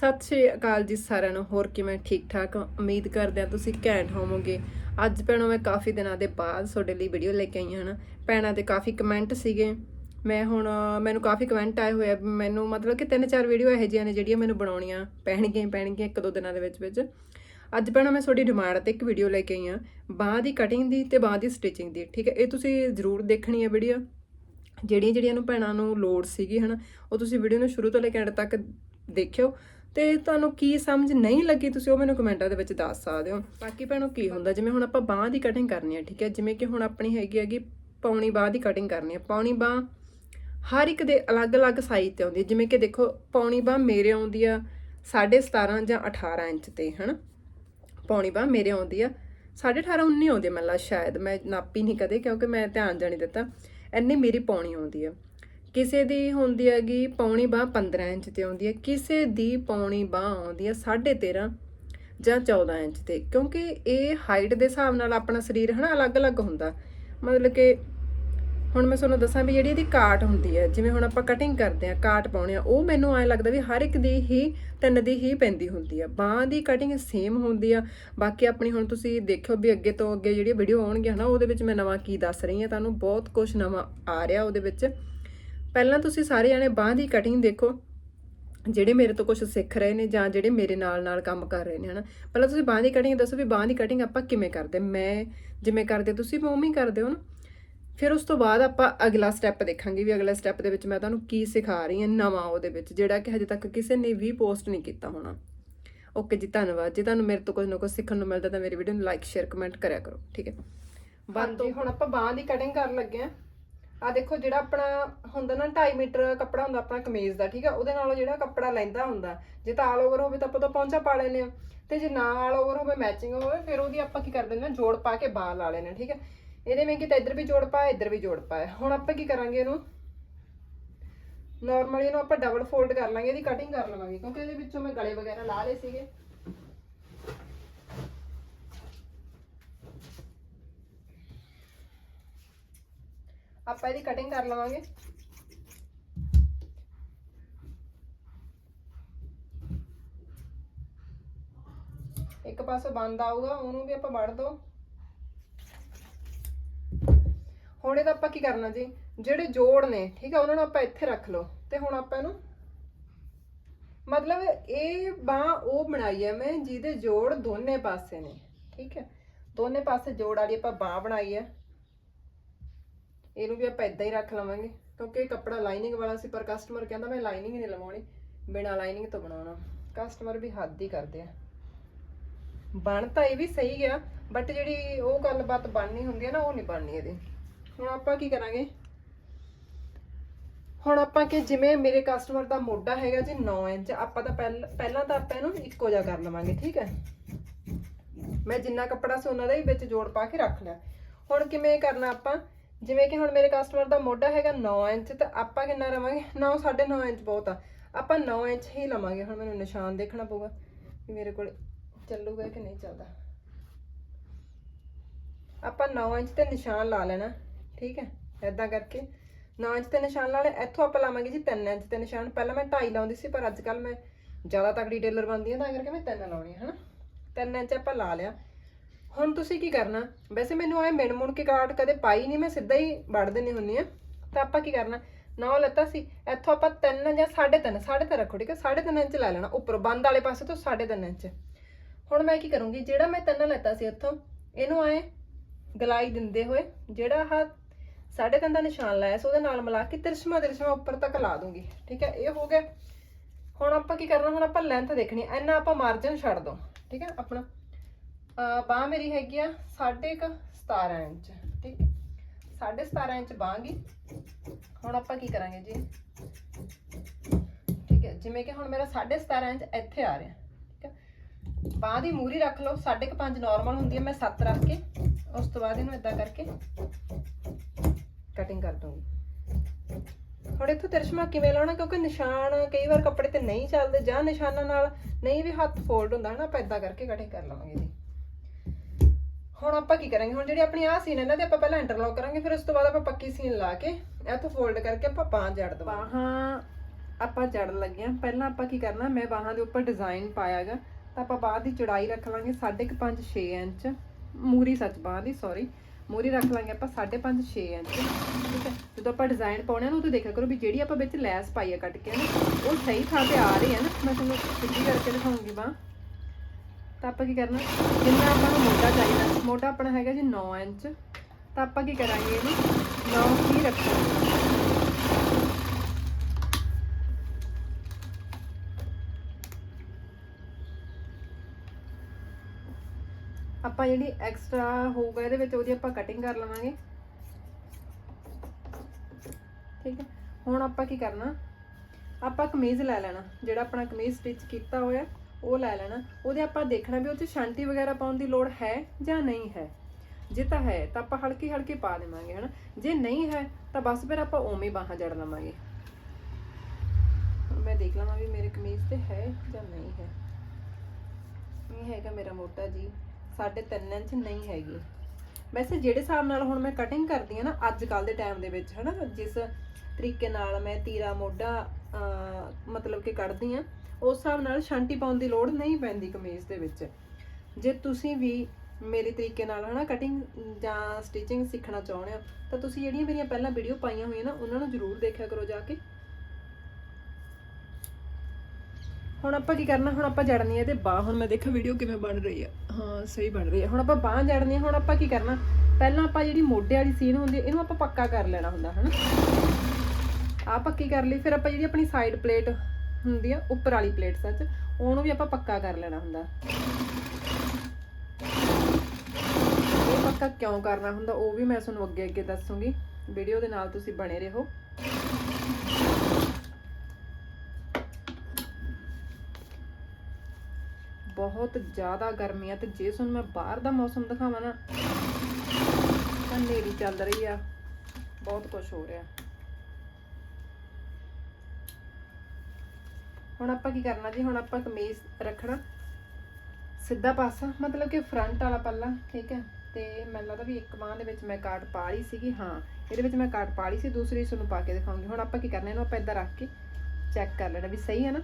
ਸਤਿ ਸ਼੍ਰੀ ਅਕਾਲ ਜੀ ਸਾਰਿਆਂ ਨੂੰ, ਹੋਰ ਕਿਵੇਂ ਠੀਕ ਠਾਕ ਉਮੀਦ ਕਰਦੇ ਆ ਤੁਸੀਂ ਘੈਂਟ ਹੋਵੋਗੇ। ਅੱਜ ਭੈਣੋ, ਮੈਂ ਕਾਫੀ ਦਿਨਾਂ ਦੇ ਬਾਅਦ ਤੁਹਾਡੇ ਲਈ ਵੀਡੀਓ ਲੈ ਕੇ ਆਈ ਹਾਂ ਹਨਾ ਭੈਣਾਂ ਦੇ ਕਾਫੀ ਕਮੈਂਟ ਸੀਗੇ। ਮੈਂ ਹੁਣ, ਮੈਨੂੰ ਕਾਫੀ ਕਮੈਂਟ ਆਏ ਹੋਏ ਆ ਮੈਨੂੰ ਮਤਲਬ ਕਿ ਤਿੰਨ ਚਾਰ ਵੀਡੀਓ ਇਹੋ ਜਿਹੀਆਂ ਨੇ ਜਿਹੜੀਆਂ ਮੈਨੂੰ ਬਣਾਉਣੀਆਂ ਪੈਣਗੀਆਂ ਪੈਣਗੀਆਂ ਇੱਕ ਦੋ ਦਿਨਾਂ ਦੇ ਵਿੱਚ ਵਿੱਚ। ਅੱਜ ਭੈਣੋ, ਮੈਂ ਤੁਹਾਡੀ ਡਿਮਾਂਡ ਤੇ ਇੱਕ ਵੀਡੀਓ ਲੈ ਕੇ ਆਈ ਹਾਂ। ਬਾਂਹ ਦੀ ਕਟਿੰਗ ਦੀ ਤੇ ਬਾਂਹ ਦੀ ਸਟਿਚਿੰਗ ਦੀ, ਠੀਕ ਹੈ? ਇਹ ਤੁਸੀਂ ਜ਼ਰੂਰ ਦੇਖਣੀ ਹੈ ਵੀਡੀਓ ਜਿਹੜੀਆਂ ਜਿਹੜੀਆਂ ਨੂੰ ਭੈਣਾਂ ਨੂੰ ਲੋੜ ਸੀਗੀ, ਹਨਾ, ਉਹ ਤੁਸੀਂ ਵੀਡੀਓ ਨੂੰ ਸ਼ੁਰੂ ਤੋਂ ਲੈ ਕੇ ਐਂਡ ਤੱਕ ਦੇਖਿਓ। ਤੇ ਤੁਹਾਨੂੰ ਕੀ ਸਮਝ ਨਹੀਂ ਲੱਗੀ, ਤੁਸੀਂ ਉਹ ਮੈਨੂੰ ਕਮੈਂਟਾਂ ਦੇ ਵਿੱਚ ਦੱਸ ਸਕਦੇ ਹੋ। ਬਾਕੀ ਭੈਣੋ, ਕੀ ਹੁੰਦਾ? ਜਿਵੇਂ ਹੁਣ ਆਪਾਂ ਬਾਹ ਦੀ ਕਟਿੰਗ ਕਰਨੀ ਹੈ ਠੀਕ ਹੈ? ਜਿਵੇਂ ਕਿ ਹੁਣ ਆਪਣੀ ਹੈਗੀ ਹੈਗੀ ਪੌਣੀ ਬਾਹ ਦੀ ਕਟਿੰਗ ਕਰਨੀ ਹੈ ਪੌਣੀ ਬਾਹ ਹਰ ਇੱਕ ਦੇ ਅਲੱਗ-ਅਲੱਗ ਸਾਈਜ਼ ਤੇ ਆਉਂਦੀ ਹੈ ਜਿਵੇਂ ਕਿ ਦੇਖੋ, ਪੌਣੀ ਬਾਹ ਮੇਰੇ ਆਉਂਦੀ ਆ 17.5 ਜਾਂ 18 ਇੰਚ ਤੇ, ਹਨਾ? ਪੌਣੀ ਬਾਹ ਮੇਰੇ ਆਉਂਦੀ ਆ 18.5 19 ਆਉਂਦੀ ਆ, ਮੈਨੂੰ ਲੱਗਦਾ ਸ਼ਾਇਦ। ਮੈਂ ਨਾਪੀ ਨਹੀਂ ਕਦੇ, ਕਿਉਂਕਿ ਮੈਂ ਧਿਆਨ ਜਾਣੀ ਦਿੱਤਾ। ਇੰਨੀ ਮੇਰੀ ਪੌਣੀ ਆਉਂਦੀ ਆ। ਕਿਸੇ ਦੀ ਹੁੰਦੀ ਹੈਗੀ ਪੌਣੀ ਬਾਹ 15 ਇੰਚ ਤੇ ਆਉਂਦੀ ਹੈ, ਕਿਸੇ ਦੀ ਪੌਣੀ ਬਾਹ ਆਉਂਦੀ ਹੈ 13.5 ਜਾਂ 14 ਇੰਚ ਤੇ, ਕਿਉਂਕਿ ਇਹ ਹਾਈਟ ਦੇ ਹਿਸਾਬ ਨਾਲ ਆਪਣਾ ਸਰੀਰ ਹਨਾ ਅਲੱਗ-ਅਲੱਗ ਹੁੰਦਾ। ਮਤਲਬ ਕਿ ਹੁਣ ਮੈਂ ਤੁਹਾਨੂੰ ਦੱਸਾਂ ਵੀ ਜਿਹੜੀ ਇਹਦੀ ਕਾਟ ਹੁੰਦੀ ਹੈ, ਜਿਵੇਂ ਹੁਣ ਆਪਾਂ ਕਟਿੰਗ ਕਰਦੇ ਆ ਕਾਟ ਪਾਉਣੇ ਆ ਉਹ ਮੈਨੂੰ ਐ ਲੱਗਦਾ ਵੀ ਹਰ ਇੱਕ ਦੀ ਹੀ, ਤਿੰਨ ਦੀ ਹੀ ਪੈਂਦੀ ਹੁੰਦੀ ਆ ਬਾਹ ਦੀ ਕਟਿੰਗ ਸੇਮ ਹੁੰਦੀ ਆ। ਬਾਕੀ ਆਪਣੀ ਹੁਣ ਤੁਸੀਂ ਦੇਖਿਓ ਵੀ ਅੱਗੇ ਤੋਂ ਅੱਗੇ ਜਿਹੜੀ ਵੀਡੀਓ ਆਉਣਗੀਆਂ ਹਨਾ, ਉਹਦੇ ਵਿੱਚ ਮੈਂ ਨਵਾਂ ਕੀ ਦੱਸ ਰਹੀ ਹਾਂ, ਤੁਹਾਨੂੰ ਬਹੁਤ ਕੁਝ ਨਵਾਂ ਆ ਰਿਹਾ ਉਹਦੇ ਵਿੱਚ। ਪਹਿਲਾਂ ਤੁਸੀਂ ਸਾਰੇ ਜਾਣੇ ਬਾਹ ਦੀ ਕਟਿੰਗ ਦੇਖੋ। ਜਿਹੜੇ ਮੇਰੇ ਤੋਂ ਕੁਝ ਸਿੱਖ ਰਹੇ ਨੇ ਜਾਂ ਜਿਹੜੇ ਮੇਰੇ ਨਾਲ ਨਾਲ ਕੰਮ ਕਰ ਰਹੇ ਨੇ ਹਨਾ? ਪਹਿਲਾਂ ਤੁਸੀਂ ਬਾਹ ਦੀ ਕਟਿੰਗ ਦੱਸੋ ਵੀ ਬਾਹ ਦੀ ਕਟਿੰਗ ਆਪਾਂ ਕਿਵੇਂ ਕਰਦੇ? ਮੈਂ ਜਿਵੇਂ ਕਰਦੇ ਤੁਸੀਂ ਵੀ ਉਵੇਂ ਹੀ ਕਰਦੇ ਹੋ ਨਾ। ਫਿਰ ਉਸ ਤੋਂ ਬਾਅਦ ਆਪਾਂ ਅਗਲਾ ਸਟੈਪ ਦੇਖਾਂਗੇ ਵੀ ਅਗਲੇ ਸਟੈਪ ਦੇ ਵਿੱਚ ਮੈਂ ਤੁਹਾਨੂੰ ਕੀ ਸਿਖਾ ਰਹੀ ਹਾਂ ਨਵਾਂ ਉਹਦੇ ਵਿੱਚ ਜਿਹੜਾ ਕਿ ਹਜੇ ਤੱਕ ਕਿਸੇ ਨੇ ਵੀ ਪੋਸਟ ਨਹੀਂ ਕੀਤਾ ਹੋਣਾ। ਓਕੇ ਜੀ ਧੰਨਵਾਦ। ਜੇ ਤੁਹਾਨੂੰ ਮੇਰੇ ਤੋਂ ਕੁਝ ਨਾ ਕੁਝ ਸਿੱਖਣ ਨੂੰ ਮਿਲਦਾ ਤਾਂ ਮੇਰੀ ਵੀਡੀਓ ਨੂੰ ਲਾਈਕ ਸ਼ੇਅਰ ਕਮੈਂਟ ਕਰਿਆ ਕਰੋ। ਠੀਕ ਹੈ? ਬਾਅਦ ਤੋਂ ਹੁਣ ਆਪਾਂ ਬਾਹ ਦੀ ਕਟਿੰਗ ਕਰਨ ਲੱਗੇ ਆ ਆ ਦੇਖੋ ਜਿਹੜਾ ਆਪਣਾ ਹੁੰਦਾ ਨਾ 2.5 ਮੀਟਰ ਕੱਪੜਾ ਹੁੰਦਾ ਆਪਣਾ ਕਮੀਜ਼ ਦਾ, ਠੀਕ ਆ? ਉਹਦੇ ਨਾਲੋਂ ਜਿਹੜਾ ਕੱਪੜਾ ਲੈਂਦਾ ਹੁੰਦਾ। ਜੇ ਤਾਂ ਆਲ ਓਵਰ ਹੋਵੇ ਤਾਂ ਆਪਾਂ ਤਾਂ ਪੌਂਚਾ ਪਾ ਲੈਨੇ ਆ। ਤੇ ਜੇ ਨਾ ਆਲ ਓਵਰ ਹੋਵੇ ਮੈਚਿੰਗ ਹੋਵੇ, ਫਿਰ ਉਹਦੀ ਆਪਾਂ ਕੀ ਕਰ ਦਿੰਦੇ ਆ? ਜੋੜ ਪਾ ਕੇ ਬਾਹਰ ਲਾ ਲੈਣੇ ਠੀਕ ਹੈ ਇਹਦੇ ਮੈਂ ਕਿਤੇ ਇੱਧਰ ਵੀ ਜੋੜ ਪਾਇਆ, ਇੱਧਰ ਵੀ ਜੋੜ ਪਾਇਆ। ਹੁਣ ਆਪਾਂ ਕੀ ਕਰਾਂਗੇ ਇਹਨੂੰ? ਨਾਰਮਲੀ ਇਹਨੂੰ ਆਪਾਂ ਡਬਲ ਫੋਲਡ ਕਰ ਲਾਂਗੇ, ਇਹਦੀ ਕਟਿੰਗ ਕਰ ਲਵਾਂਗੇ, ਕਿਉਂਕਿ ਇਹਦੇ ਵਿੱਚੋਂ ਮੈਂ ਗਲੇ ਵਗੈਰਾ ਲਾ ਲਏ ਸੀਗੇ। ਆਪਾਂ ਇਹਦੀ ਕਟਿੰਗ ਕਰ ਲਵਾਂਗੇ। ਇੱਕ ਪਾਸੇ ਬੰਦ ਆਊਗਾ, ਉਹਨੂੰ ਵੀ ਆਪਾਂ ਵੜ ਦੋ। ਹੁਣ ਇਹਦਾ ਆਪਾਂ ਕੀ ਕਰਨਾ ਜੀ? ਜਿਹੜੇ ਜੋੜ ਨੇ, ਠੀਕ ਹੈ ਉਹਨਾਂ ਨੂੰ ਆਪਾਂ ਇੱਥੇ ਰੱਖ ਲਓ। ਤੇ ਹੁਣ ਆਪਾਂ ਇਹਨੂੰ ਮਤਲਬ ਇਹ ਬਾਹ ਉਹ ਬਣਾਈ ਹੈ ਮੈਂ, ਜਿਹਦੇ ਜੋੜ ਦੋਨੇ ਪਾਸੇ ਨੇ, ਠੀਕ ਹੈ ਦੋਨੇ ਪਾਸੇ ਜੋੜ ਵਾਲੀ ਆਪਾਂ ਬਾਹ ਬਣਾਈ ਹੈ ਇਹਨੂੰ ਵੀ ਆਪਾਂ ਇਦਾਂ ਹੀ ਰੱਖ ਲਵਾਂਗੇ, ਕਿਉਂਕਿ ਇਹ ਕੱਪੜਾ ਲਾਈਨਿੰਗ ਵਾਲਾ ਸੀ, ਪਰ ਕਸਟਮਰ ਕਹਿੰਦਾ ਮੈਂ ਲਾਈਨਿੰਗ ਨਹੀਂ ਲਵਾਉਣੀ, ਬਿਨਾ ਲਾਈਨਿੰਗ ਤੋਂ ਬਣਾਉਣਾ। ਕਸਟਮਰ ਵੀ ਹੱਦ ਹੀ ਕਰਦੇ ਆ। ਬਣ ਤਾਂ ਇਹ ਵੀ ਸਹੀ ਗਿਆ ਬਟ ਜਿਹੜੀ ਉਹ ਗੱਲਬਾਤ ਬਣਨੀ ਹੁੰਦੀ ਹੈ ਨਾ, ਉਹ ਨਹੀਂ ਬਣਨੀ ਇਹਦੀ। ਹੁਣ ਆਪਾਂ ਕੀ ਕਰਾਂਗੇ? ਹੁਣ ਆਪਾਂ ਕਿ ਜਿਵੇਂ ਮੇਰੇ ਕਸਟਮਰ ਦਾ ਮੋਢਾ ਹੈਗਾ ਜੀ 9 ਇੰਚ, ਆਪਾਂ ਤਾਂ ਪਹਿਲਾਂ ਤਾਂ ਆਪਾਂ ਇਹਨੂੰ ਇੱਕੋ ਜਿਹਾ ਕਰ ਲਵਾਂਗੇ, ਠੀਕ ਹੈ? ਮੈਂ ਜਿੰਨਾ ਕੱਪੜਾ ਸੀ ਉਹਨਾਂ ਦਾ ਹੀ ਵਿੱਚ ਜੋੜ ਪਾ ਕੇ ਰੱਖ ਲਿਆ। ਹੁਣ ਕਿਵੇਂ ਕਰਨਾ ਆਪਾਂ? ਜਿਵੇਂ ਕਿ ਹੁਣ ਮੇਰੇ ਕਸਟਮਰ ਦਾ ਮੋਢਾ ਹੈਗਾ 9 ਇੰਚ ਤੇ ਆਪਾਂ ਕਿੰਨਾ ਰਵਾਂਗੇ? 9 9.5 ਇੰਚ ਬਹੁਤ ਆ। ਆਪਾਂ 9 ਇੰਚ ਹੀ ਲਵਾਂਗੇ। ਹੁਣ ਮੈਨੂੰ ਨਿਸ਼ਾਨ ਦੇਖਣਾ ਪਊਗਾ ਵੀ ਮੇਰੇ ਕੋਲ ਚੱਲੂਗਾ ਕਿ ਨਹੀਂ ਚੱਲਦਾ। ਆਪਾਂ 9 ਇੰਚ ਤੇ ਨਿਸ਼ਾਨ ਲਾ ਲੈਣਾ, ਠੀਕ ਹੈ? ਐਦਾਂ ਕਰਕੇ 9 ਇੰਚ ਤੇ ਨਿਸ਼ਾਨ ਲਾ ਲਿਆ ਇੱਥੋਂ ਆਪਾਂ ਲਾਵਾਂਗੇ ਜੀ 3 ਇੰਚ ਤੇ ਨਿਸ਼ਾਨ। ਪਹਿਲਾਂ ਮੈਂ 2.5 ਲਾਉਂਦੀ ਸੀ, ਪਰ ਅੱਜ ਕੱਲ ਮੈਂ ਜ਼ਿਆਦਾ ਤਕੜੀ ਟੇਲਰ ਬਣਦੀ ਹਾਂ, ਤਾਂ ਕਰਕੇ ਮੈਂ 3 ਲਾਉਣੀ ਹੈ ਹਨਾ? 3 ਇੰਚ ਆਪਾਂ ਲਾ ਲਿਆ। ਹੁਣ ਤੁਸੀਂ ਕੀ ਕਰਨਾ? ਵੈਸੇ ਮੈਨੂੰ ਐ ਮਿਣ ਮੁਣ ਕੇ ਕਾਟ ਕਦੇ ਪਾਈ ਨਹੀਂ ਮੈਂ ਸਿੱਧਾ ਹੀ ਵੜ ਦੇਣੀ ਹੁੰਨੀ ਆ ਤਾਂ ਆਪਾਂ ਕੀ ਕਰਨਾ? ਨੌ ਲੱਤਾ ਸੀ, ਇੱਥੋਂ ਆਪਾਂ 3 ਜਾਂ 3.5 3.5 ਰੱਖੋ, ਠੀਕ ਹੈ? 3.5 ਇੰਚ ਲੈ ਲੈਣਾ, ਉੱਪਰ ਬੰਦ ਵਾਲੇ ਪਾਸੇ ਤੋਂ 3.5 ਇੰਚ। ਹੁਣ ਮੈਂ ਕੀ ਕਰੂੰਗੀ? ਜਿਹੜਾ ਮੈਂ 3 ਲੈਤਾ ਸੀ ਇੱਥੋਂ, ਇਹਨੂੰ ਐ ਗਲਾਈ ਦਿੰਦੇ ਹੋਏ, ਜਿਹੜਾ ਆਹ 3.5 ਦਾ ਨਿਸ਼ਾਨ ਲਾਇਆ ਸੀ, ਉਹਦੇ ਨਾਲ ਮਿਲਾ ਕੇ ਤਿਰਛਮਾ ਤਿਰਛਮਾ ਉੱਪਰ ਤੱਕ ਲਾ ਦੂੰਗੀ, ਠੀਕ ਹੈ? ਇਹ ਹੋ ਗਿਆ। ਹੁਣ ਆਪਾਂ ਕੀ ਕਰਨਾ? ਹੁਣ ਆਪਾਂ ਲੈਂਥ ਦੇਖਣੀ ਐ ਇੰਨਾ ਆਪਾਂ ਮਾਰਜਨ ਛੱਡ ਦੋ, ਠੀਕ ਹੈ? ਆਪਣਾ ਬਾਹ ਮੇਰੀ ਹੈਗੀ ਆ 17.5 ਇੰਚ, ਠੀਕ? 17.5 ਇੰਚ ਬਾਂਹ ਗੀ। ਹੁਣ ਆਪਾਂ ਕੀ ਕਰਾਂਗੇ ਜੀ? ਠੀਕ ਹੈ, ਜਿਵੇਂ ਕਿ ਹੁਣ ਮੇਰਾ 17.5 ਇੰਚ ਇੱਥੇ ਆ ਰਿਹਾ, ਠੀਕ ਹੈ? ਬਾਹ ਦੀ ਮੂਰੀ ਰੱਖ ਲਓ 5.5 ਨਾਰਮਲ ਹੁੰਦੀ ਹੈ ਮੈਂ 7 ਰੱਖ ਕੇ, ਉਸ ਤੋਂ ਬਾਅਦ ਇਹਨੂੰ ਇਦਾਂ ਕਰਕੇ ਕਟਿੰਗ ਕਰ ਦੂੰਗੀ ਹੁਣ ਇੱਥੋਂ ਤਿਰਸ਼ਮਾ ਕਿਵੇਂ ਲਾਉਣਾ? ਕਿਉਂਕਿ ਨਿਸ਼ਾਨ ਕਈ ਵਾਰ ਕੱਪੜੇ ਤੇ ਨਹੀਂ ਚੱਲਦੇ ਜਾਂ ਨਿਸ਼ਾਨਾਂ ਨਾਲ ਨਹੀਂ ਵੀ ਹੱਥ ਫੋਲਡ ਹੁੰਦਾ, ਹਨਾ? ਆਪਾਂ ਇਦਾਂ ਕਰਕੇ ਕਟਿੰਗ ਕਰ ਲਵਾਂਗੇ ਜੀ। ਹੁਣ ਆਪਾਂ ਕੀ ਕਰਾਂਗੇ? ਹੁਣ ਜਿਹੜੀ ਆਪਣੀ ਆਹ ਸੀਨ ਹੈ ਨਾ, ਤੇ ਆਪਾਂ ਪਹਿਲਾਂ ਇੰਟਰਲੌਕ ਕਰਾਂਗੇ, ਫਿਰ ਉਸ ਤੋਂ ਬਾਅਦ ਆਪਾਂ ਪੱਕੀ ਸੀਨ ਲਾ ਕੇ ਇੱਥੋਂ ਫੋਲਡ ਕਰਕੇ ਆਪਾਂ ਬਾਂਹ ਜੜ ਦਵਾਂਗੇ। ਬਾਹਾਂ ਆਪਾਂ ਜੜਨ ਲੱਗੇ ਹਾਂ। ਪਹਿਲਾਂ ਆਪਾਂ ਕੀ ਕਰਨਾ, ਮੈਂ ਬਾਹਾਂ ਦੇ ਉੱਪਰ ਡਿਜ਼ਾਈਨ ਪਾਇਆਗਾ ਤਾਂ ਆਪਾਂ ਬਾਹ ਦੀ ਚੌੜਾਈ ਰੱਖ ਲਾਂਗੇ 5.5 6 ਇੰਚ। ਮੂਰੀ ਸੱਚ ਬਾਹ ਦੀ ਸੌਰੀ ਮੂਰੀ ਰੱਖ ਲਾਂਗੇ ਆਪਾਂ 5.5 6 ਇੰਚ। ਠੀਕ ਹੈ? ਜਦੋਂ ਆਪਾਂ ਡਿਜ਼ਾਈਨ ਪਾਉਣਾ ਨਾ ਉਹ ਤੇ ਦੇਖਿਆ ਕਰੋ ਵੀ ਜਿਹੜੀ ਆਪਾਂ ਵਿੱਚ ਲੈਸ ਪਾਈ ਆ ਕੱਟ ਕੇ ਨਾ, ਉਹ ਸਹੀ ਥਾਂ ਤੇ ਆ ਰਹੀ ਹੈ ਨਾ। ਮੈਂ ਤੁਹਾਨੂੰ ਸਿੱਧੀ ਕਰਕੇ ਦਿਖਾਉਂਗੀ ਬਾਹ। ਤਾਂ ਆਪਾਂ ਕੀ ਕਰਨਾ? ਜਿੰਨਾ ਆਪਾਂ ਨੂੰ ਮੋਢਾ ਚਾਹੀਦਾ ਮੋਢਾ ਆਪਣਾ ਹੈਗਾ ਜੀ 9 ਇੰਚ। ਤਾਂ ਆਪਾਂ ਕੀ ਕਰਾਂਗੇ ਇਹਨੂੰ? 9 ਹੀ ਰੱਖਾਂਗੇ। ਆਪਾਂ ਜਿਹੜੀ ਐਕਸਟਰਾ ਹੋਊਗਾ ਇਹਦੇ ਵਿੱਚ ਉਹਦੀ ਆਪਾਂ ਕਟਿੰਗ ਕਰ ਲਵਾਂਗੇ। ਠੀਕ ਹੈ? ਹੁਣ ਆਪਾਂ ਕੀ ਕਰਨਾ? ਆਪਾਂ ਕਮੀਜ਼ ਲੈ ਲੈਣਾ, ਜਿਹੜਾ ਆਪਣਾ ਕਮੀਜ਼ ਸਟਿਚ ਕੀਤਾ ਹੋਇਆ। ਉਹ ਲੈ ਲੈਣਾ। ਉਹਦੇ ਆਪਾਂ ਦੇਖਣਾ ਵੀ ਉਹ 'ਚ ਸ਼ਾਂਤੀ ਵਗੈਰਾ ਪਾਉਣ ਦੀ ਲੋੜ ਹੈ ਜਾਂ ਨਹੀਂ ਹੈ। ਜੇ ਤਾਂ ਹੈ ਤਾਂ ਆਪਾਂ ਹਲਕੀ ਹਲਕੀ ਪਾ ਦੇਵਾਂਗੇ ਹਨਾ? ਜੇ ਨਹੀਂ ਹੈ ਤਾਂ ਬਸ ਫਿਰ ਆਪਾਂ ਉਵੇਂ ਬਾਹਾਂ ਜੜ ਲਵਾਂਗੇ। ਮੈਂ ਦੇਖ ਲਵਾਂ ਵੀ ਮੇਰੇ ਕਮੀਜ਼ ਤੇ ਹੈ ਜਾਂ ਨਹੀਂ ਹੈ। ਇਹ ਹੈਗਾ ਮੇਰਾ ਮੋਟਾ ਜੀ। 3.5 ਇੰਚ ਨਹੀਂ ਹੈਗੀ। ਵੈਸੇ ਜਿਹੜੇ ਹਿਸਾਬ ਨਾਲ ਹੁਣ ਮੈਂ ਕਟਿੰਗ ਕਰਦੀ ਆ ਨਾ ਅੱਜ ਕੱਲ ਦੇ ਟਾਈਮ ਦੇ ਵਿੱਚ ਹਨਾ? ਜਿਸ ਤਰੀਕੇ ਨਾਲ ਮੈਂ ਤੀਰਾ ਮੋਢਾ ਅਹ, ਮਤਲਬ ਕਿ ਕੱਢਦੀ ਆ ਉਸ ਹਿਸਾਬ ਨਾਲ ਛਾਂਟੀ ਪਾਉਣ ਦੀ ਲੋੜ ਨਹੀਂ ਪੈਂਦੀ ਕਮੀਜ਼ ਦੇ ਵਿੱਚ। ਜੇ ਤੁਸੀਂ ਵੀ ਮੇਰੇ ਤਰੀਕੇ ਨਾਲ ਹਨਾ ਕਟਿੰਗ ਜਾਂ ਸਟਿਚਿੰਗ ਸਿੱਖਣਾ ਚਾਹੁੰਦੇ ਹੋ, ਤਾਂ ਤੁਸੀਂ ਜਿਹੜੀਆਂ ਮੇਰੀਆਂ ਪਹਿਲਾਂ ਵੀਡੀਓ ਪਾਈਆਂ ਹੋਈਆਂ ਨਾ, ਉਹਨਾਂ ਨੂੰ ਜ਼ਰੂਰ ਦੇਖਿਆ ਕਰੋ ਜਾ ਕੇ। ਹੁਣ ਆਪਾਂ ਕੀ ਕਰਨਾ, ਹੁਣ ਆਪਾਂ ਜੜਨੀ ਹੈ ਤੇ ਬਾਹ। ਹੁਣ ਮੈਂ ਦੇਖਾਂ ਵੀਡੀਓ ਕਿਵੇਂ ਬਣ ਰਹੀ ਹੈ ਹਾਂ, ਸਹੀ ਬਣ ਰਹੀ ਹੈ ਹੁਣ ਆਪਾਂ ਬਾਹ ਜੜਨੀ ਹੈ ਹੁਣ ਆਪਾਂ ਕੀ ਕਰਨਾ, ਪਹਿਲਾਂ ਆਪਾਂ ਜਿਹੜੀ ਮੋਢੇ ਵਾਲੀ ਸੀਨ ਹੁੰਦੀ ਹੈ ਇਹਨੂੰ ਆਪਾਂ ਪੱਕਾ ਕਰ ਲੈਣਾ ਹੁੰਦਾ, ਹਨਾ। ਆ ਪੱਕੀ ਕਰ ਲਈ, ਫਿਰ ਆਪਾਂ ਜਿਹੜੀ ਆਪਣੀ ਸਾਈਡ ਪਲੇਟ ਹੁੰਦੀ ਆ ਉੱਪਰ ਵਾਲੀ ਪਲੇਟ ਸੱਚ, ਉਹਨੂੰ ਵੀ ਆਪਾਂ ਪੱਕਾ ਕਰ ਲੈਣਾ ਹੁੰਦਾ। ਇਹ ਪੱਕਾ ਕਿਉਂ ਕਰਨਾ ਹੁੰਦਾ, ਉਹ ਵੀ ਮੈਂ ਤੁਹਾਨੂੰ ਅੱਗੇ ਅੱਗੇ ਦੱਸੂਗੀ। ਵੀਡੀਓ ਦੇ ਨਾਲ ਤੁਸੀਂ ਬਣੇ ਰਹੋ। ਬਹੁਤ ਜ਼ਿਆਦਾ ਗਰਮੀ ਆ ਤੇ ਜੇ ਤੁਹਾਨੂੰ ਮੈਂ ਬਾਹਰ ਦਾ ਮੌਸਮ ਦਿਖਾਵਾਂ ਨਾ, ਤਾਂ ਹਨੇਰੀ ਚੱਲ ਰਹੀ ਆ। ਬਹੁਤ ਕੁਝ ਹੋ ਰਿਹਾ। ਹੁਣ ਆਪਾਂ ਕੀ ਕਰਨਾ ਜੀ? ਹੁਣ ਆਪਾਂ ਕਮੀਜ਼ ਰੱਖਣਾ। ਸਿੱਧਾ ਪਾਸਾ, ਮਤਲਬ ਕਿ ਫਰੰਟ ਵਾਲਾ ਪੱਲਾ, ਠੀਕ ਹੈ? ਤੇ ਮੈਨੂੰ ਲੱਗਦਾ ਵੀ ਇੱਕ ਬਾਂਹ ਦੇ ਵਿੱਚ ਮੈਂ ਕਾਟ ਪਾ ਲਈ ਸੀਗੀ, ਹਾਂ। ਇਹਦੇ ਵਿੱਚ ਮੈਂ ਕਾਟ ਪਾ ਲਈ ਸੀ, ਦੂਸਰੀ ਤੁਹਾਨੂੰ ਪਾ ਕੇ ਦਿਖਾਉਂਗੀ। ਹੁਣ ਆਪਾਂ ਕੀ ਕਰਨਾ, ਇਹਨੂੰ ਆਪਾਂ ਇੱਦਾਂ ਰੱਖ ਕੇ ਚੈੱਕ ਕਰ ਲੈਣਾ ਵੀ ਸਹੀ ਹੈ ਨਾ?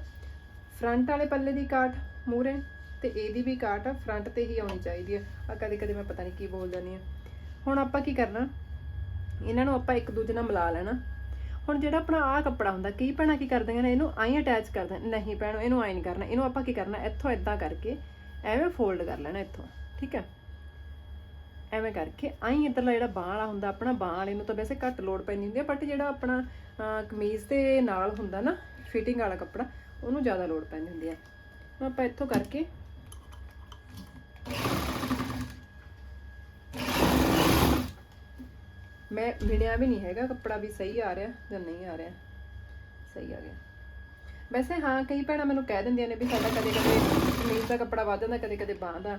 ਫਰੰਟ ਵਾਲੇ ਪੱਲੇ ਦੀ ਕਾਟ ਮੂਰੇ ਤੇ ਇਹਦੀ ਵੀ ਕਾਟ ਫਰੰਟ ਤੇ ਹੀ ਆਉਣੀ ਚਾਹੀਦੀ ਹੈ ਆ ਕਦੇ ਕਦੇ ਮੈਂ ਪਤਾ ਨਹੀਂ ਕੀ ਬੋਲ ਜਾਂਦੀ ਹਾਂ। ਹੁਣ ਆਪਾਂ ਕੀ ਕਰਨਾ, ਇਹਨਾਂ ਨੂੰ ਆਪਾਂ ਇੱਕ ਦੂਜੇ ਨਾਲ ਮਿਲਾ ਲੈਣਾ। ਹੁਣ ਜਿਹੜਾ ਆਪਣਾ ਆਹ ਕੱਪੜਾ ਹੁੰਦਾ, ਕਈ ਭੈਣਾਂ ਕੀ ਕਰਦੀਆਂ ਨੇ, ਇਹਨੂੰ ਆਈ ਅਟੈਚ ਕਰਦੇ ਨਹੀਂ ਭੈਣੋ, ਇਹਨੂੰ ਆਈ ਨਹੀਂ ਕਰਨਾ, ਇਹਨੂੰ ਆਪਾਂ ਕੀ ਕਰਨਾ, ਇੱਥੋਂ ਇਦਾਂ ਕਰਕੇ, ਐਵੇਂ ਫੋਲਡ ਕਰ ਲੈਣਾ ਇੱਥੋਂ, ਠੀਕ ਹੈ ਐਵੇਂ ਕਰਕੇ ਆਈ ਇੱਧਰਲਾ ਜਿਹੜਾ ਬਾਹ ਵਾਲਾ ਹੁੰਦਾ, ਆਪਣਾ ਬਾਹ ਵਾਲੇ ਨੂੰ ਤਾਂ ਵੈਸੇ ਘੱਟ ਲੋੜ ਪੈਂਦੀ ਹੁੰਦੀ ਹੈ ਬਟ ਜਿਹੜਾ ਆਪਣਾ ਕਮੀਜ਼ ਦੇ ਨਾਲ ਹੁੰਦਾ ਨਾ ਫਿਟਿੰਗ ਵਾਲਾ ਕੱਪੜਾ, ਉਹਨੂੰ ਜ਼ਿਆਦਾ ਲੋੜ ਪੈਂਦੀ ਹੁੰਦੀ ਹੈ ਹੁਣ ਆਪਾਂ ਇੱਥੋਂ ਕਰਕੇ ਮੈਂ ਮਿਲਿਆ ਵੀ ਨਹੀਂ ਹੈਗਾ, ਕੱਪੜਾ ਵੀ ਸਹੀ ਆ ਰਿਹਾ ਜਾਂ ਨਹੀਂ ਆ ਰਿਹਾ। ਸਹੀ ਆ ਗਿਆ। ਵੈਸੇ ਹਾਂ, ਕਈ ਭੈਣਾਂ ਮੈਨੂੰ ਕਹਿ ਦਿੰਦੀਆਂ ਨੇ ਵੀ ਸਾਡਾ ਕਦੇ ਕਦੇ ਕਮੀਜ਼ ਦਾ ਕੱਪੜਾ ਵੱਧ ਜਾਂਦਾ ਕਦੇ ਕਦੇ ਬਾਂਹ ਦਾ।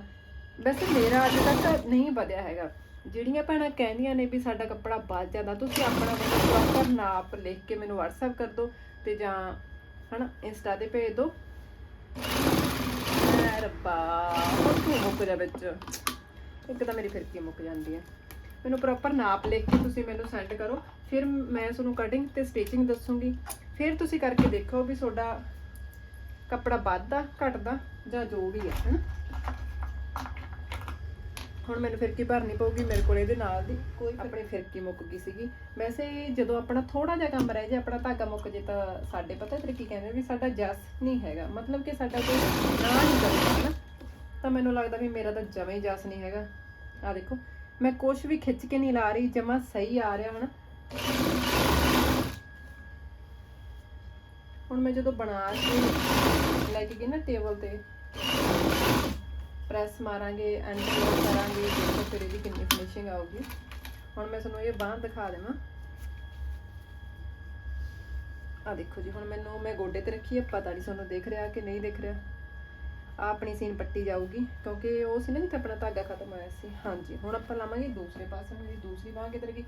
ਵੈਸੇ ਮੇਰਾ ਅੱਜ ਤੱਕ ਨਹੀਂ ਵਧਿਆ ਹੈਗਾ। ਜਿਹੜੀਆਂ ਭੈਣਾਂ ਕਹਿੰਦੀਆਂ ਨੇ ਵੀ ਸਾਡਾ ਕੱਪੜਾ ਵੱਧ ਜਾਂਦਾ, ਤੁਸੀਂ ਆਪਣਾ ਮੈਨੂੰ ਪ੍ਰੋਪਰ ਨਾਪ ਲਿਖ ਕੇ ਮੈਨੂੰ WhatsApp ਕਰ ਦਿਓ ਤੇ ਜਾਂ ਹਨਾ ਇੰਸਟਾ ਤੇ ਭੇਜ ਦਿਓ। ਰੱਬਾ ਹੁਣ ਤੂੰ ਮੁੱਕ ਜਾ ਵਿੱਚ? ਇੱਕ ਤਾਂ ਮੇਰੀ ਫਿਰਕੀ ਮੁੱਕ ਜਾਂਦੀ ਹੈ। ਮੈਨੂੰ ਪ੍ਰੋਪਰ ਨਾਪ ਲਿਖ ਕੇ ਤੁਸੀਂ ਮੈਨੂੰ ਸੈਂਡ ਕਰੋ। ਫਿਰ ਮੈਂ ਤੁਹਾਨੂੰ ਕਟਿੰਗ ਤੇ ਸਟਿਚਿੰਗ ਦੱਸੂਗੀ। ਫਿਰ ਤੁਸੀਂ ਕਰਕੇ ਦੇਖੋ ਵੀ ਤੁਹਾਡਾ ਕੱਪੜਾ ਵੱਧਦਾ ਘਟਦਾ ਜਾਂ ਜੋ ਵੀ ਹੈ ਹਨਾ? ਹੁਣ ਮੈਨੂੰ ਫਿਰਕੀ ਭਰਨੀ ਪਊਗੀ ਮੇਰੇ ਕੋਲ ਇਹਦੇ ਨਾਲ ਦੀ। ਕੋਈ ਆਪਣੀ ਫਿਰਕੀ ਮੁੱਕ ਗਈ ਸੀਗੀ। ਵੈਸੇ ਜਦੋਂ ਆਪਣਾ ਥੋੜਾ ਜਿਹਾ ਕੰਮ ਰਹਿ ਜੇ ਆਪਣਾ ਧਾਗਾ ਮੁੱਕ ਜੇ ਤਾਂ ਸਾਡੇ ਪਤਾ ਤੇਰੇ ਕੀ ਕਹਿੰਦੇ ਵੀ ਸਾਡਾ ਜਸ ਨਹੀਂ ਹੈਗਾ। ਮਤਲਬ ਕਿ ਸਾਡਾ ਕੋਈ ਨਾ ਨਹੀਂ ਕਰਦਾ ਨਾ ਤਾਂ ਮੈਨੂੰ ਲੱਗਦਾ ਵੀ ਮੇਰਾ ਤਾਂ ਜਮੇ ਜਸ ਨਹੀਂ ਹੈਗਾ। ਆ ਦੇਖੋ ਮੈਂ ਕੁਝ ਵੀ ਖਿੱਚ ਕੇ ਨਹੀਂ ਲਾ ਰਹੀ, ਜਮਾ ਸਹੀ ਆ ਰਿਹਾ ਹਨਾ। ਹੁਣ ਮੈਂ ਜਦੋਂ ਬਣਾ ਕੇ ਲੈ ਕੇ ਗਈ ਨਾ ਟੇਬਲ ਤੇ, ਪ੍ਰੈਸ ਮਾਰਾਂਗੇ, ਐਂਡ ਕਰਾਂਗੇ, ਦੇਖੋ ਫਿਰ ਇਹਦੀ ਕਿੰਨੀ ਫਿਨਿਸ਼ਿੰਗ ਆਊਗੀ। ਹੁਣ ਮੈਂ ਤੁਹਾਨੂੰ ਇਹ ਬਾਂਹ ਦਿਖਾ ਦੇਵਾਂ। ਆ ਦੇਖੋ ਜੀ, ਹੁਣ ਮੈਨੂੰ, ਮੈਂ ਗੋਡੇ ਤੇ ਰੱਖੀ ਹੈ, ਪਤਾ ਨਹੀਂ ਤੁਹਾਨੂੰ ਦਿਖ ਰਿਹਾ ਕਿ ਨਹੀਂ ਦਿਖ ਰਿਹਾ। ਆਪਣੀ ਸੀਨ ਪੱਟੀ ਜਾਊਗੀ, ਕਿਉਂਕਿ ਉਹ ਸੀ ਨਾ ਜਿੱਥੇ ਆਪਣਾ ਧਾਗਾ ਖਤਮ ਹੋਇਆ ਸੀ। ਹਾਂਜੀ, ਹੁਣ ਆਪਾਂ ਲਾਵਾਂਗੇ ਦੂਸਰੇ ਪਾਸੇ ਨੂੰ ਜੀ ਦੂਸਰੀ ਬਾਂਹ ਕਿੱਧਰ ਗਈ?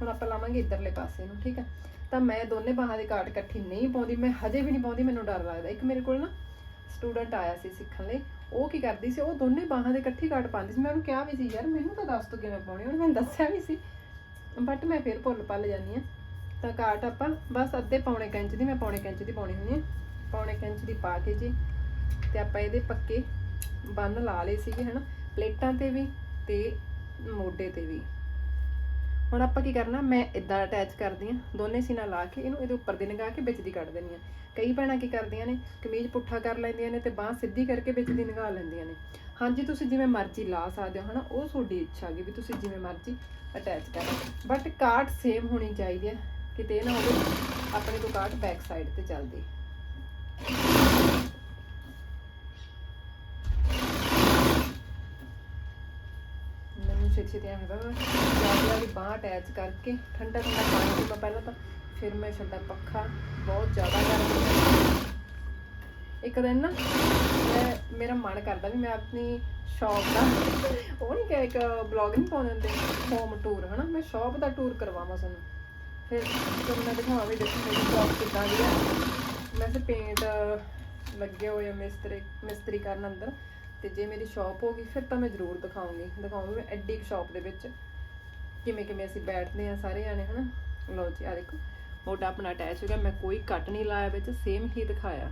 ਹੁਣ ਆਪਾਂ ਲਾਵਾਂਗੇ ਇਧਰਲੇ ਪਾਸੇ ਨੂੰ, ਠੀਕ ਹੈ? ਤਾਂ ਮੈਂ ਦੋਨੇ ਬਾਹਾਂ ਦੀ ਕਾਟ ਇਕੱਠੀ ਨਹੀਂ ਪਾਉਂਦੀ, ਮੈਂ ਹਜੇ ਵੀ ਨਹੀਂ ਪਾਉਂਦੀ, ਮੈਨੂੰ ਡਰ ਲੱਗਦਾ। ਇੱਕ ਮੇਰੇ ਕੋਲ ਨਾ ਸਟੂਡੈਂਟ ਆਇਆ ਸੀ ਸਿੱਖਣ ਲਈ, ਉਹ ਕੀ ਕਰਦੀ ਸੀ, ਉਹ ਦੋਨੇ ਬਾਹਾਂ ਦੇ ਇਕੱਠੀ ਕਾਟ ਪਾਉਂਦੀ ਸੀ। ਮੈਂ ਉਹਨੂੰ ਕਿਹਾ ਵੀ ਸੀ, ਯਾਰ ਮੈਨੂੰ ਤਾਂ ਦੱਸ ਤੂੰ ਕਿਵੇਂ ਪਾਉਣੀ? ਉਹਨੇ ਮੈਨੂੰ ਦੱਸਿਆ ਵੀ ਸੀ। ਬਟ ਮੈਂ ਫਿਰ ਭੁੱਲ ਭੱਲ ਜਾਂਦੀ ਆ ਤਾਂ ਕਾਟ ਆਪਾਂ ਬਸ ਅੱਧੇ ਪੌਣੇ ਕੈਂਚ ਦੀ, ਮੈਂ ਪੌਣੇ ਕੈਂਚ ਦੀ ਪਾਉਣੀ ਹੁੰਦੀ ਹੈ। ਪੌਣੇ ਕੈਂਚ ਦੀ ਪਾ ਕੇ ਜੀ। ਤੇ ਆਪਾਂ ਇਹਦੇ ਪੱਕੇ ਬੰਨ ਲਾ ਲਏ ਸੀਗੇ, ਹਨਾ? ਪਲੇਟਾਂ ਤੇ ਵੀ ਤੇ ਮੋਢੇ ਤੇ ਵੀ। ਹੁਣ ਆਪਾਂ ਕੀ ਕਰਨਾ, ਮੈਂ ਇਦਾਂ ਅਟੈਚ ਕਰਦੀ ਆ, ਦੋਨੇ ਸੀਨਾ ਲਾ ਕੇ ਇਹਨੂੰ ਇਹਦੇ ਉੱਪਰ ਦੀ ਲਗਾ ਕੇ ਵਿੱਚ ਦੀ ਕੱਢ ਦੇਣੀ ਆ। ਕਈ ਭੈਣਾਂ ਕੀ ਕਰਦੀਆਂ ਨੇ, ਕਮੀਜ਼ ਪੁੱਠਾ ਕਰ ਲੈਂਦੀਆਂ ਨੇ ਤੇ ਬਾਹ ਸਿੱਧੀ ਕਰਕੇ ਵਿੱਚ ਦੀ ਲਗਾ ਲੈਂਦੀਆਂ ਨੇ। ਹਾਂਜੀ, ਤੁਸੀਂ ਜਿਵੇਂ ਮਰਜ਼ੀ ਲਾ ਸਕਦੇ ਹੋ, ਹਨਾ? ਉਹ ਤੁਹਾਡੀ ਇੱਛਾ ਹੈਗੀ ਵੀ ਤੁਸੀਂ ਜਿਵੇਂ ਮਰਜ਼ੀ ਅਟੈਚ ਕਰ ਬਟ ਕਾਟ ਸੇਮ ਹੋਣੀ ਚਾਹੀਦੀ ਹੈ, ਕਿਤੇ ਨਾ ਹੋਵੇ, ਆਪਣੇ ਤੋਂ ਕਾਟ ਬੈਕ ਸਾਈਡ ਤੇ ਚੱਲਦੀ ਮੈਨੂੰ ਛੇਤੀ ਛੇਤੀ ਐਂ ਹੈਗਾ ਜ਼ਿਆਦਾ ਵਾਲੀ ਬਾਹ ਅਟੈਚ ਕਰਕੇ ਠੰਡਾ ਠੰਡਾ ਪਾਣੀ ਪੀਵਾਂ। ਪਹਿਲਾਂ ਤਾਂ ਫਿਰ ਮੈਂ ਛੱਡਾ ਪੱਖਾ, ਬਹੁਤ ਜ਼ਿਆਦਾ ਗਰਮ ਇੱਕ ਦਿਨ ਨਾ ਮੈਂ, ਮੇਰਾ ਮਨ ਕਰਦਾ ਵੀ ਮੈਂ ਆਪਣੀ ਸ਼ੌਪ ਦਾ, ਉਹ ਨਹੀਂ ਕਿ ਇੱਕ ਬਲੌਗ ਨਹੀਂ ਪਾਉਂਦੇ ਹੁੰਦੇ ਹੋਮ ਟੂਰ ਹਨਾ? ਮੈਂ ਸ਼ੌਪ ਦਾ ਟੂਰ ਕਰਵਾਵਾਂ ਸਾਨੂੰ ਫਿਰ ਤੁਹਾਨੂੰ ਮੈਂ ਦਿਖਾਵਾਂ ਵੀ ਦੇਖੋ ਮੇਰੀ ਸ਼ੌਪ ਕਿੱਦਾਂ ਦੀ ਆ ਮੈਂ ਤੇ ਪੇਂਟ ਲੱਗੇ ਹੋਏ ਆ ਮਿਸਤਰੀ ਮਿਸਤਰੀ ਕਰਨ ਅੰਦਰ। ਤੇ ਜੇ ਮੇਰੀ ਸ਼ਾਪ ਗਈ, ਫਿਰ ਤਾਂ ਮੈਂ ਜ਼ਰੂਰ ਦਿਖਾਉਂਗੀ। ਦਿਖਾਉਂਗੀ ਮੈਂ ਐਡੀ ਸ਼ਾਪ ਦੇ ਵਿੱਚ। ਕਿਵੇਂ ਕਿਵੇਂ ਅਸੀਂ ਬੈਠਦੇ ਆ ਸਾਰੇ ਜਾਣੇ, ਹਨਾ? ਲਓ ਜੀ ਆ ਦੇਖੋ। ਮੋਢਾ ਆਪਣਾ ਅਟੈਚ ਹੋ ਗਿਆ। ਮੈਂ ਕੋਈ ਕੱਟ ਨਹੀਂ ਲਾਇਆ ਵਿੱਚ ਸੇਮ ਹੀ ਦਿਖਾਇਆ।